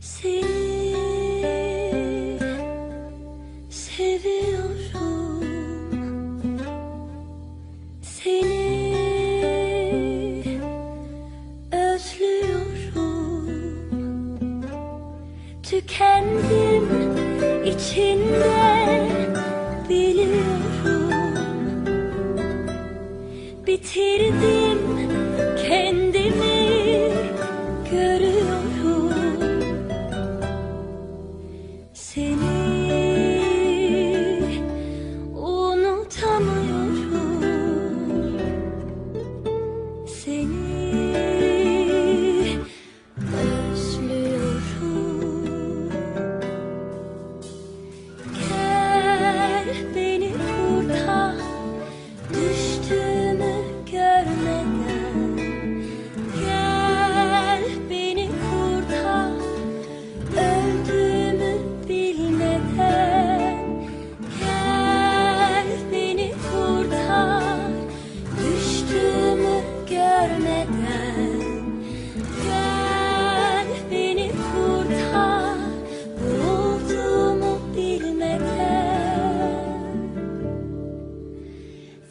Seni seviyorum Seni özlüyorum Tükendim içinde biliyorum. Bitirdim kendi Gel beni kurtar Doğduğumu bilmeden.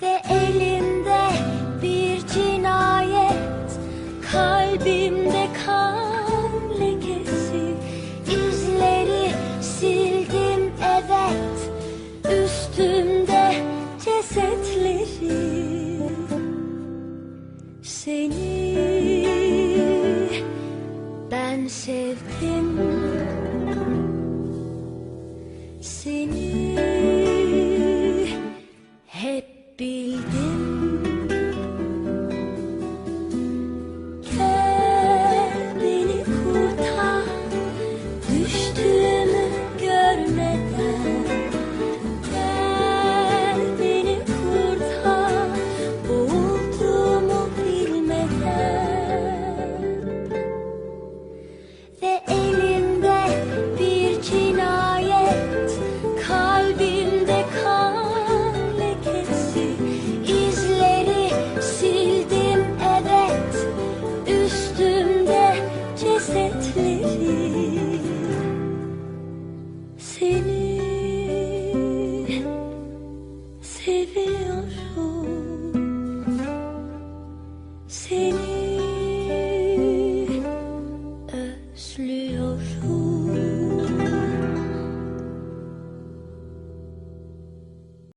Ve eli Seni. Ben sevdim Seni. Hep bildim. C'est nu, euh, au jour.